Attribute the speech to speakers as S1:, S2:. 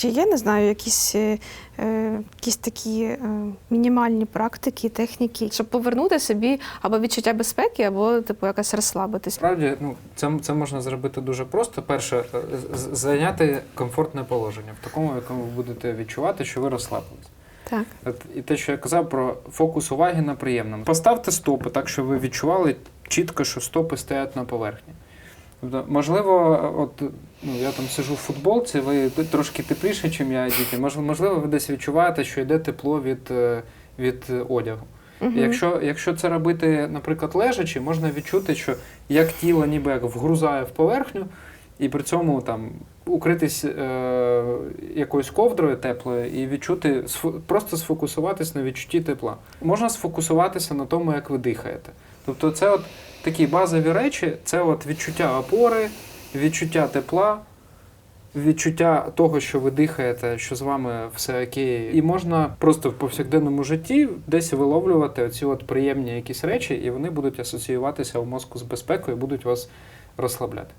S1: Чи є, не знаю, якісь, е, е, якісь такі е, мінімальні практики, техніки, щоб повернути собі або відчуття безпеки, або типу якось розслабитись?
S2: Справді, ну це, це можна зробити дуже просто. Перше, е, зайняти комфортне положення в такому, в якому ви будете відчувати, що ви розслабились.
S1: Так.
S2: І те, що я казав про фокус уваги на приємному. Поставте стопи так, щоб ви відчували чітко, що стопи стоять на поверхні. Тобто, можливо, от ну, я там сижу в футболці, ви трошки тепліше, ніж я діти. Можливо, ви десь відчуваєте, що йде тепло від, е, від е, одягу. І Якщо, якщо це робити, наприклад, лежачи, можна відчути, що як тіло ніби як вгрузає в поверхню, і при цьому там укритись е, якоюсь ковдрою теплою і відчути, просто сфокусуватись на відчутті тепла. Можна сфокусуватися на тому, як ви дихаєте. Тобто, це от такі базові речі, це от відчуття опори, відчуття тепла. Відчуття того, що ви дихаєте, що з вами все окей, і можна просто в повсякденному житті десь виловлювати оці от приємні якісь речі, і вони будуть асоціюватися у мозку з безпекою, і будуть вас розслабляти.